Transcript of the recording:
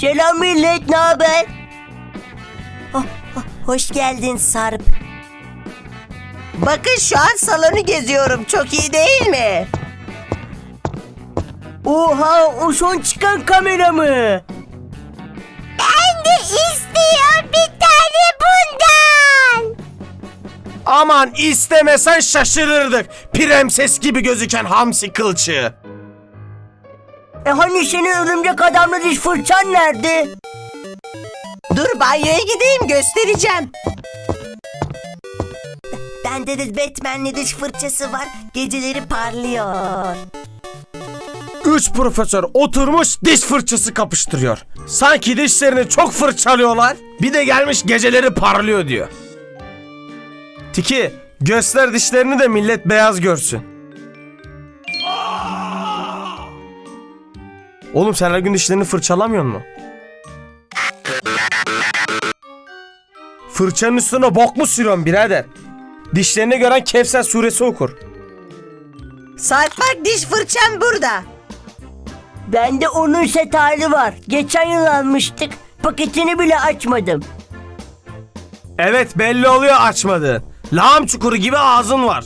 Selam millet, ne haber? Oh, oh, hoş geldin Sarp. Bakın şu an salonu geziyorum. Çok iyi değil mi? Oha, o son çıkan kamera mı? Ben de istiyorum bir tane bundan. Aman istemesen şaşırırdık. Prenses gibi gözüken hamsi kılçığı. E hani senin örümcek adamla diş fırçan nerede? Dur banyoya gideyim göstereceğim. Bende de Batman'li diş fırçası var. Geceleri parlıyor. Üç profesör oturmuş diş fırçası kapıştırıyor. Sanki dişlerini çok fırçalıyorlar. Bir de gelmiş geceleri parlıyor diyor. Tiki göster dişlerini de millet beyaz görsün. Oğlum sen her gün dişlerini fırçalamıyor mu? Fırçanın üstüne bok mu sürüyorsun birader? Dişlerini gören Kevser suresi okur. Sarp bak diş fırçam burada. Bende onun set hali var. Geçen yıl almıştık. Paketini bile açmadım. Evet belli oluyor açmadığın. Lağım çukuru gibi ağzın var.